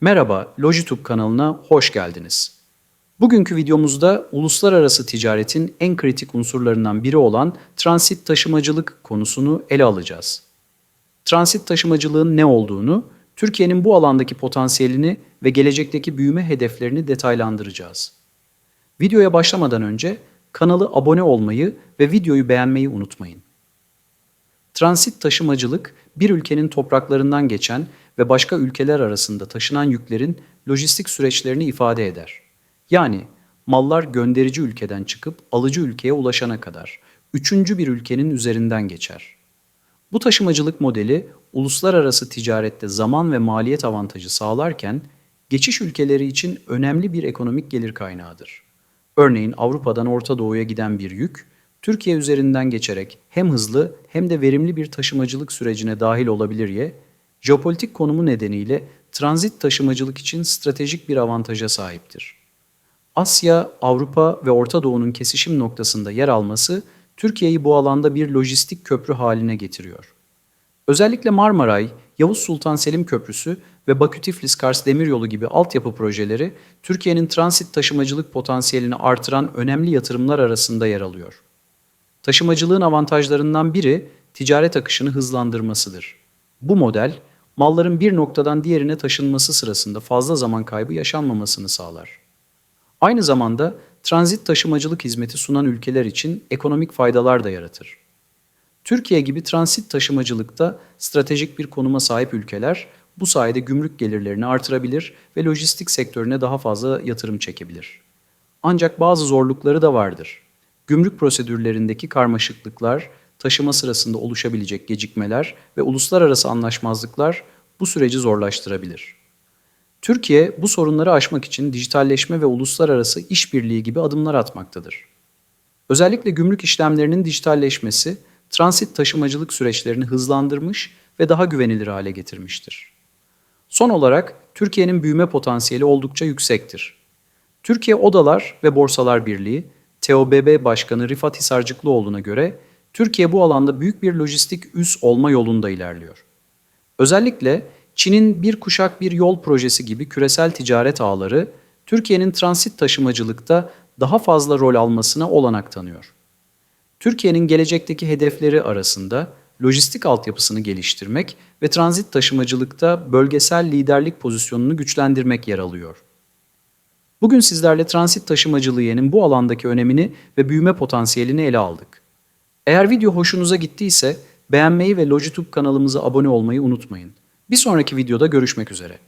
Merhaba, Logitube kanalına hoş geldiniz. Bugünkü videomuzda uluslararası ticaretin en kritik unsurlarından biri olan transit taşımacılık konusunu ele alacağız. Transit taşımacılığın ne olduğunu, Türkiye'nin bu alandaki potansiyelini ve gelecekteki büyüme hedeflerini detaylandıracağız. Videoya başlamadan önce kanalı abone olmayı ve videoyu beğenmeyi unutmayın. Transit taşımacılık, bir ülkenin topraklarından geçen ve başka ülkeler arasında taşınan yüklerin lojistik süreçlerini ifade eder. Yani mallar gönderici ülkeden çıkıp alıcı ülkeye ulaşana kadar üçüncü bir ülkenin üzerinden geçer. Bu taşımacılık modeli uluslararası ticarette zaman ve maliyet avantajı sağlarken geçiş ülkeleri için önemli bir ekonomik gelir kaynağıdır. Örneğin Avrupa'dan Orta Doğu'ya giden bir yük, Türkiye üzerinden geçerek hem hızlı hem de verimli bir taşımacılık sürecine dahil olabilir ye, jeopolitik konumu nedeniyle transit taşımacılık için stratejik bir avantaja sahiptir. Asya, Avrupa ve Orta Doğu'nun kesişim noktasında yer alması Türkiye'yi bu alanda bir lojistik köprü haline getiriyor. Özellikle Marmaray, Yavuz Sultan Selim Köprüsü ve Bakü-Tiflis-Kars Demiryolu gibi altyapı projeleri Türkiye'nin transit taşımacılık potansiyelini artıran önemli yatırımlar arasında yer alıyor. Taşımacılığın avantajlarından biri ticaret akışını hızlandırmasıdır. Bu model, malların bir noktadan diğerine taşınması sırasında fazla zaman kaybı yaşanmamasını sağlar. Aynı zamanda transit taşımacılık hizmeti sunan ülkeler için ekonomik faydalar da yaratır. Türkiye gibi transit taşımacılıkta stratejik bir konuma sahip ülkeler bu sayede gümrük gelirlerini artırabilir ve lojistik sektörüne daha fazla yatırım çekebilir. Ancak bazı zorlukları da vardır. Gümrük prosedürlerindeki karmaşıklıklar, taşıma sırasında oluşabilecek gecikmeler ve uluslararası anlaşmazlıklar bu süreci zorlaştırabilir. Türkiye bu sorunları aşmak için dijitalleşme ve uluslararası işbirliği gibi adımlar atmaktadır. Özellikle gümrük işlemlerinin dijitalleşmesi, transit taşımacılık süreçlerini hızlandırmış ve daha güvenilir hale getirmiştir. Son olarak Türkiye'nin büyüme potansiyeli oldukça yüksektir. Türkiye Odalar ve Borsalar Birliği, TOBB Başkanı Rifat Hisarcıklıoğlu'na göre Türkiye bu alanda büyük bir lojistik üs olma yolunda ilerliyor. Özellikle Çin'in bir kuşak bir yol projesi gibi küresel ticaret ağları Türkiye'nin transit taşımacılıkta daha fazla rol almasına olanak tanıyor. Türkiye'nin gelecekteki hedefleri arasında lojistik altyapısını geliştirmek ve transit taşımacılıkta bölgesel liderlik pozisyonunu güçlendirmek yer alıyor. Bugün sizlerle transit taşımacılığının bu alandaki önemini ve büyüme potansiyelini ele aldık. Eğer video hoşunuza gittiyse beğenmeyi ve Logitube kanalımıza abone olmayı unutmayın. Bir sonraki videoda görüşmek üzere.